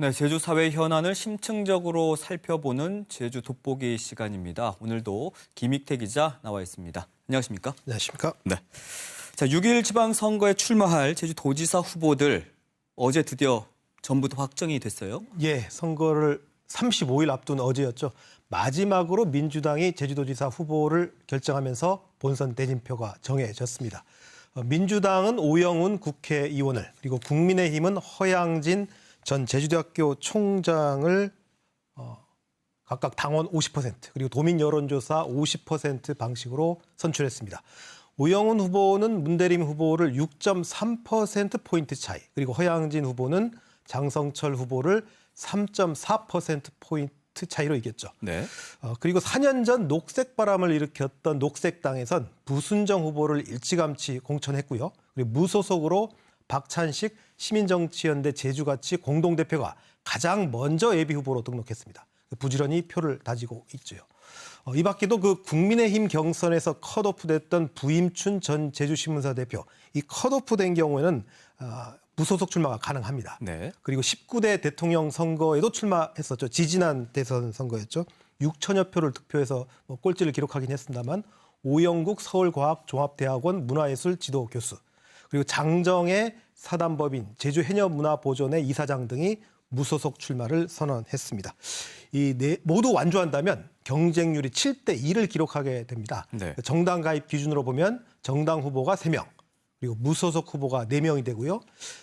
네, 제주 사회 현안을 심층적으로 살펴보는 제주 돋보기 시간입니다. 오늘도 김익태 기자 나와 있습니다. 안녕하십니까? 안녕하십니까? 네. 자, 6일 지방선거에 출마할 제주 도지사 후보들 어제 드디어 전부 다 확정이 됐어요. 예, 선거를 35일 앞둔 어제였죠. 마지막으로 민주당이 제주도지사 후보를 결정하면서 본선 대진표가 정해졌습니다. 어, 민주당은 오영훈 국회의원을 그리고 국민의힘은 허양진 전 제주대학교 총장을 어, 각각 당원 50% 그리고 도민 여론조사 50% 방식으로 선출했습니다. 오영훈 후보는 문대림 후보를 6.3% 포인트 차이, 그리고 허양진 후보는 장성철 후보를 3.4% 포인트 차이로 이겼죠. 네. 어, 그리고 4년 전 녹색 바람을 일으켰던 녹색당에선 부순정 후보를 일찌감치 공천했고요. 그리고 무소속으로 박찬식 시민정치연대 제주가치 공동대표가 가장 먼저 예비 후보로 등록했습니다. 부지런히 표를 다지고 있죠. 어, 이 밖에도 그 국민의힘 경선에서 컷오프됐던 부임춘 전 제주신문사 대표 이 컷오프된 경우에는 어, 무소속 출마가 가능합니다. 네. 그리고 19대 대통령 선거에도 출마했었죠. 지지난 대선 선거였죠. 6천여 표를 득표해서 뭐 꼴찌를 기록하긴 했습니다만 오영국 서울과학종합대학원 문화예술 지도 교수 그리고 장정의 사단법인 제주 해녀문화보존의 이사장 등이 무소속 출마를 선언했습니다. 이 네, 모두 완주한다면 경쟁률이 7대 2를 기록하게 됩니다. 네. 정당 가입 기준으로 보면 정당 후보가 3명, 그리고 무소속 후보가 4명이 되고요.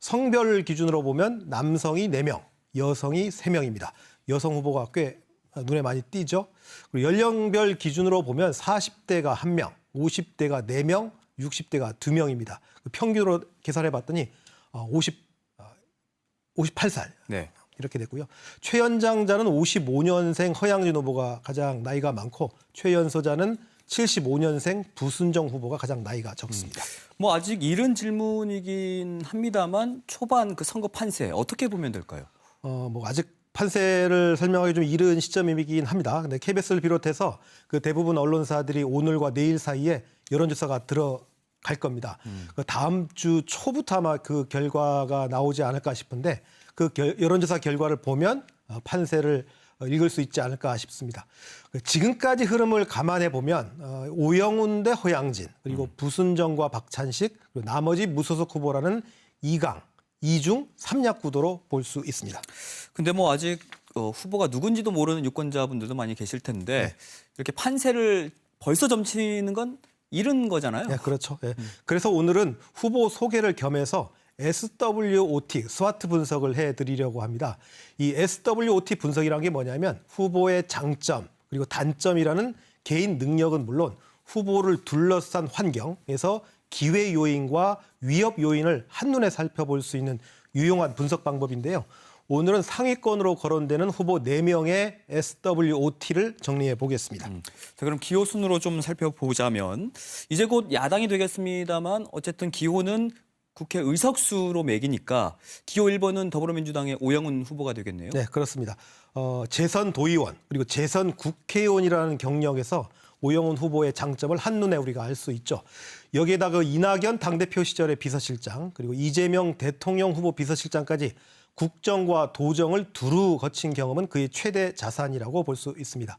성별 기준으로 보면 남성이 4명, 여성이 3명입니다. 여성 후보가 꽤 눈에 많이 띄죠. 그리고 연령별 기준으로 보면 40대가 1명, 50대가 4명, 60대가 2명입니다. 평균으로 계산해 봤더니 50, 58살 네. 이렇게 됐고요. 최연장자는 55년생 허양진 후보가 가장 나이가 많고 최연소자는 75년생 부순정 후보가 가장 나이가 적습니다. 뭐 아직 이른 질문이긴 합니다만 초반 그 선거 판세 어떻게 보면 될까요? 어, 뭐 아직 판세를 설명하기 좀 이른 시점이긴 합니다. 근데 KBS를 비롯해서 그 대부분 언론사들이 오늘과 내일 사이에 여론조사가 들어 갈 겁니다. 그 다음 주 초부터 아마 그 결과가 나오지 않을까 싶은데 그 결- 여론조사 결과를 보면 어, 판세를 어, 읽을 수 있지 않을까 싶습니다. 그 지금까지 흐름을 감안해 보면 어, 오영훈 대 허양진 그리고 부순정과 박찬식 그리고 나머지 무소속 후보라는 이강이중삼약 구도로 볼 수 있습니다. 근데 뭐 아직 어, 후보가 누군지도 모르는 유권자분들도 많이 계실 텐데 네. 이렇게 판세를 벌써 점치는 건 이른 거잖아요. 예, 그렇죠. 예. 그래서 오늘은 후보 소개를 겸해서 SWOT, 스와트 분석을 해드리려고 합니다. 이 SWOT 분석이라는 게 뭐냐면 후보의 장점 그리고 단점이라는 개인 능력은 물론 후보를 둘러싼 환경에서 기회 요인과 위협 요인을 한눈에 살펴볼 수 있는 유용한 분석 방법인데요. 오늘은 상위권으로 거론되는 후보 4명의 SWOT를 정리해 보겠습니다. 자, 그럼 기호 순으로 좀 살펴보자면 이제 곧 야당이 되겠습니다만 어쨌든 기호는 국회 의석수로 매기니까 기호 1번은 더불어민주당의 오영훈 후보가 되겠네요. 네, 그렇습니다. 어, 재선 도의원 그리고 재선 국회의원이라는 경력에서 오영훈 후보의 장점을 한눈에 우리가 알 수 있죠. 여기에다 그 이낙연 당대표 시절의 비서실장 그리고 이재명 대통령 후보 비서실장까지 국정과 도정을 두루 거친 경험은 그의 최대 자산이라고 볼 수 있습니다.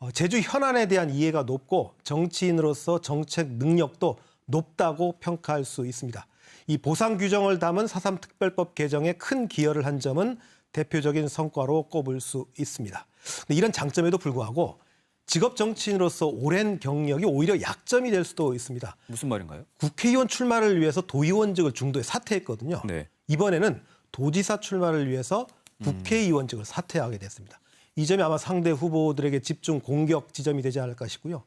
어, 제주 현안에 대한 이해가 높고 정치인으로서 정책 능력도 높다고 평가할 수 있습니다. 이 보상 규정을 담은 4.3 특별법 개정에 큰 기여를 한 점은 대표적인 성과로 꼽을 수 있습니다. 이런 장점에도 불구하고 직업 정치인으로서 오랜 경력이 오히려 약점이 될 수도 있습니다. 무슨 말인가요? 국회의원 출마를 위해서 도의원직을 중도에 사퇴했거든요. 네. 이번에는 도지사 출마를 위해서 국회의원직을 사퇴하게 됐습니다. 이 점이 아마 상대 후보들에게 집중 공격 지점이 되지 않을까 싶고요.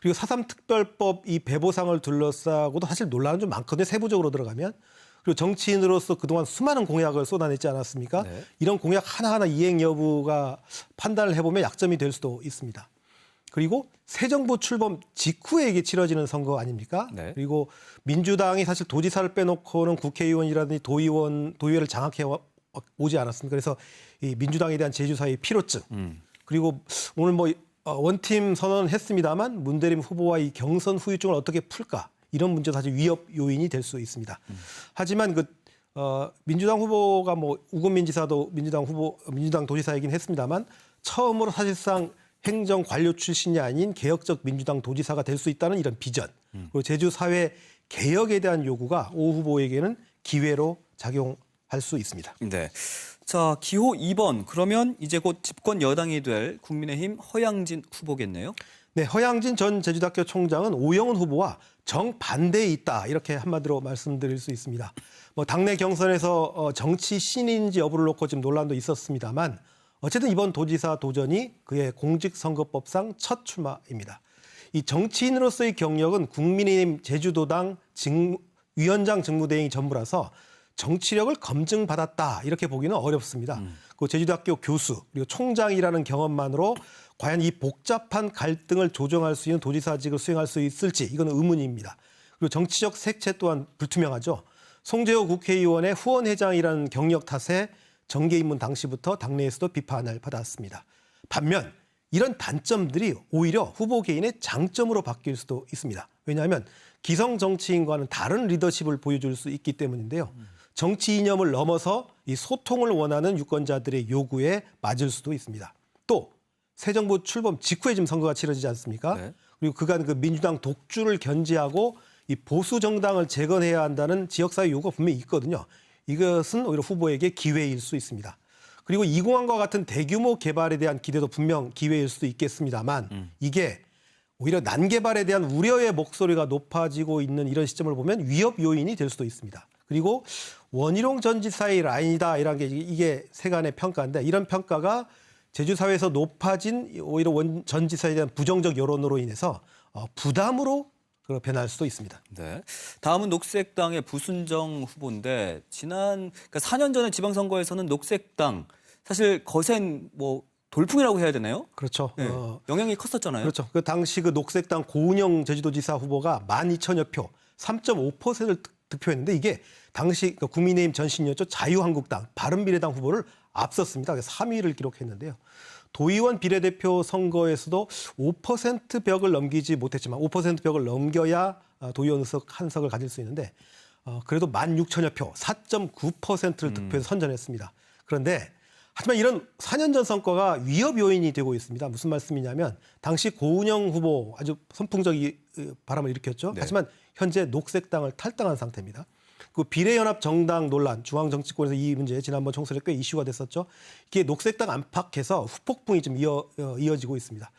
그리고 4.3 특별법 이 배보상을 둘러싸고도 사실 논란은 좀 많거든요. 세부적으로 들어가면. 그리고 정치인으로서 그동안 수많은 공약을 쏟아냈지 않았습니까? 네. 이런 공약 하나하나 이행 여부가 판단을 해보면 약점이 될 수도 있습니다. 그리고 새 정부 출범 직후에 이게 치러지는 선거 아닙니까? 네. 그리고 민주당이 사실 도지사를 빼놓고는 국회의원이라든지 도의원, 도의회를 장악해 와- 오지 않았습니까? 그래서 이 민주당에 대한 제주사의 필요증 그리고 오늘 뭐 어, 원팀 선언은 했습니다만 문대림 후보와 이 경선 후유증을 어떻게 풀까 이런 문제도 사실 위협 요인이 될 수 있습니다. 하지만 그 어, 민주당 후보가 뭐 우금민 지사도 민주당 후보 민주당 도지사이긴 했습니다만 처음으로 사실상 행정 관료 출신이 아닌 개혁적 민주당 도지사가 될 수 있다는 이런 비전 그리고 제주 사회 개혁에 대한 요구가 오 후보에게는 기회로 작용할 수 있습니다. 네. 자, 기호 2번. 그러면 이제 곧 집권 여당이 될 국민의힘 허양진 후보겠네요. 네, 허양진 전 제주대학교 총장은 오영훈 후보와 정반대에 있다 이렇게 한마디로 말씀드릴 수 있습니다. 뭐 당내 경선에서 어, 정치 신인지 여부를 놓고 지금 논란도 있었습니다만 어쨌든 이번 도지사 도전이 그의 공직선거법상 첫 출마입니다. 이 정치인으로서의 경력은 국민의힘 제주도당 직- 위원장 직무대행이 전부라서 정치력을 검증받았다 이렇게 보기는 어렵습니다. 그 제주대학교 교수 그리고 총장이라는 경험만으로 과연 이 복잡한 갈등을 조정할 수 있는 도지사직을 수행할 수 있을지 이건 의문입니다. 그리고 정치적 색채 또한 불투명하죠. 송재호 국회의원의 후원회장이라는 경력 탓에 정계 입문 당시부터 당내에서도 비판을 받았습니다. 반면 이런 단점들이 오히려 후보 개인의 장점으로 바뀔 수도 있습니다. 왜냐하면 기성 정치인과는 다른 리더십을 보여줄 수 있기 때문인데요. 정치 이념을 넘어서 이 소통을 원하는 유권자들의 요구에 맞을 수도 있습니다. 또 새 정부 출범 직후에 지금 선거가 치러지지 않습니까? 네. 그리고 그간 그 민주당 독주를 견제하고 이 보수 정당을 재건해야 한다는 지역사회 요구가 분명히 있거든요. 이것은 오히려 후보에게 기회일 수 있습니다. 그리고 이공항과 같은 대규모 개발에 대한 기대도 분명 기회일 수도 있겠습니다만 이게 오히려 난개발에 대한 우려의 목소리가 높아지고 있는 이런 시점을 보면 위협 요인이 될 수도 있습니다. 그리고 원희룡 전 지사의 라인이다 이런 게 이게 세간의 평가인데 이런 평가가 제주 사회에서 높아진 오히려 원 전 지사에 대한 부정적 여론으로 인해서 어, 부담으로 그 변할 수도 있습니다. 네. 다음은 녹색당의 부순정 후보인데 지난 그러니까 4년 전에 지방선거에서는 녹색당 사실 거센 뭐 돌풍이라고 해야 되나요? 그렇죠. 네. 어, 영향이 컸었잖아요. 그렇죠. 그 당시 그 녹색당 고은영 제주도지사 후보가 12,000여 표, 3.5%를 득표했는데 이게 당시 그 국민의힘 전신이었죠. 자유한국당, 바른미래당 후보를 앞섰습니다. 그래서 3위를 기록했는데요. 도의원 비례대표 선거에서도 5% 벽을 넘기지 못했지만 5% 벽을 넘겨야 어, 도의원 의석 한 석을 가질 수 있는데 어, 그래도 16,000여 표, 4.9%를 득표해서 선전했습니다. 그런데 하지만 이런 4년 전 선거가 위협 요인이 되고 있습니다. 무슨 말씀이냐면 당시 고은영 후보 아주 선풍적인 어, 바람을 일으켰죠. 네. 하지만 현재 녹색당을 탈당한 상태입니다. 그 비례연합 정당 논란, 중앙 정치권에서 이 문제 지난번 총선에 꽤 이슈가 됐었죠. 이게 녹색당 안팎에서 후폭풍이 좀 이어, 어, 이어지고 있습니다.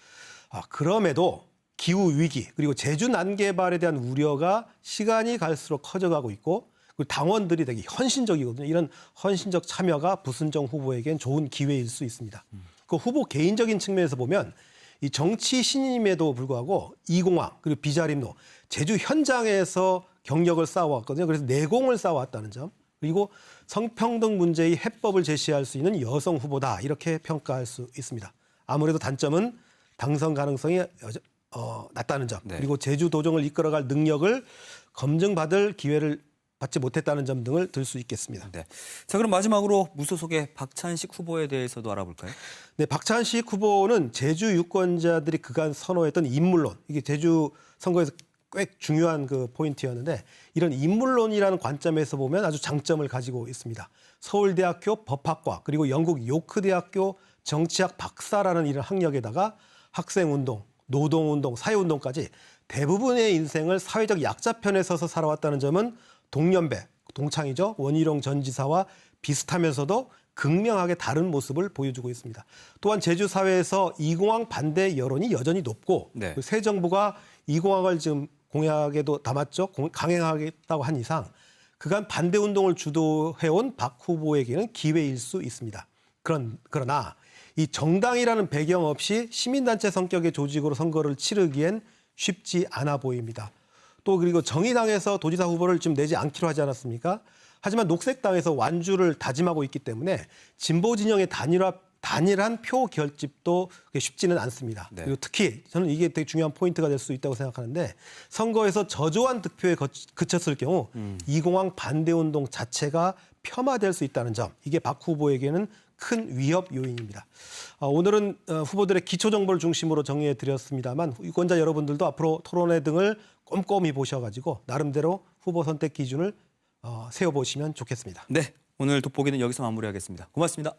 아, 그럼에도 기후 위기 그리고 제주 난개발에 대한 우려가 시간이 갈수록 커져가고 있고 그리고 당원들이 되게 헌신적이거든요. 이런 헌신적 참여가 부순정 후보에겐 좋은 기회일 수 있습니다. 그 후보 개인적인 측면에서 보면 이 정치 신임에도 불구하고 이공항 그리고 비자림로 제주 현장에서 경력을 쌓아왔거든요. 그래서 내공을 쌓아왔다는 점 그리고 성평등 문제의 해법을 제시할 수 있는 여성 후보다 이렇게 평가할 수 있습니다. 아무래도 단점은 당선 가능성이 어, 낮다는 점 네. 그리고 제주 도정을 이끌어갈 능력을 검증받을 기회를 받지 못했다는 점 등을 들 수 있겠습니다. 네. 자, 그럼 마지막으로 무소속의 박찬식 후보에 대해서도 알아볼까요? 네, 박찬식 후보는 제주 유권자들이 그간 선호했던 인물론 이게 제주 선거에서 꽤 중요한 그 포인트였는데 이런 인물론이라는 관점에서 보면 아주 장점을 가지고 있습니다. 서울대학교 법학과 그리고 영국 요크대학교 정치학 박사라는 이런 학력에다가 학생운동, 노동운동, 사회운동까지 대부분의 인생을 사회적 약자 편에 서서 살아왔다는 점은 동년배, 동창이죠. 원희룡 전 지사와 비슷하면서도 극명하게 다른 모습을 보여주고 있습니다. 또한 제주 사회에서 이공항 반대 여론이 여전히 높고 네. 그새 정부가 이공항을 지금 공약에도 담았죠. 공- 강행하겠다고 한 이상 그간 반대 운동을 주도해온 박 후보에게는 기회일 수 있습니다. 그런 그러나 이 정당이라는 배경 없이 시민단체 성격의 조직으로 선거를 치르기엔 쉽지 않아 보입니다. 또 그리고 정의당에서 도지사 후보를 지금 내지 않기로 하지 않았습니까? 하지만 녹색당에서 완주를 다짐하고 있기 때문에 진보 진영의 단일화 단일한 표 결집도 쉽지는 않습니다. 네. 그리고 특히 저는 이게 되게 중요한 포인트가 될 수 있다고 생각하는데 선거에서 저조한 득표에 거- 그쳤을 경우 이공항 반대 운동 자체가 폄하될 수 있다는 점 이게 박 후보에게는 큰 위협 요인입니다. 아, 오늘은 어, 후보들의 기초 정보를 중심으로 정리해 드렸습니다만 유권자 여러분들도 앞으로 토론회 등을 꼼꼼히 보셔가지고 나름대로 후보 선택 기준을 어, 세워보시면 좋겠습니다. 네, 오늘 돋보기는 여기서 마무리하겠습니다. 고맙습니다.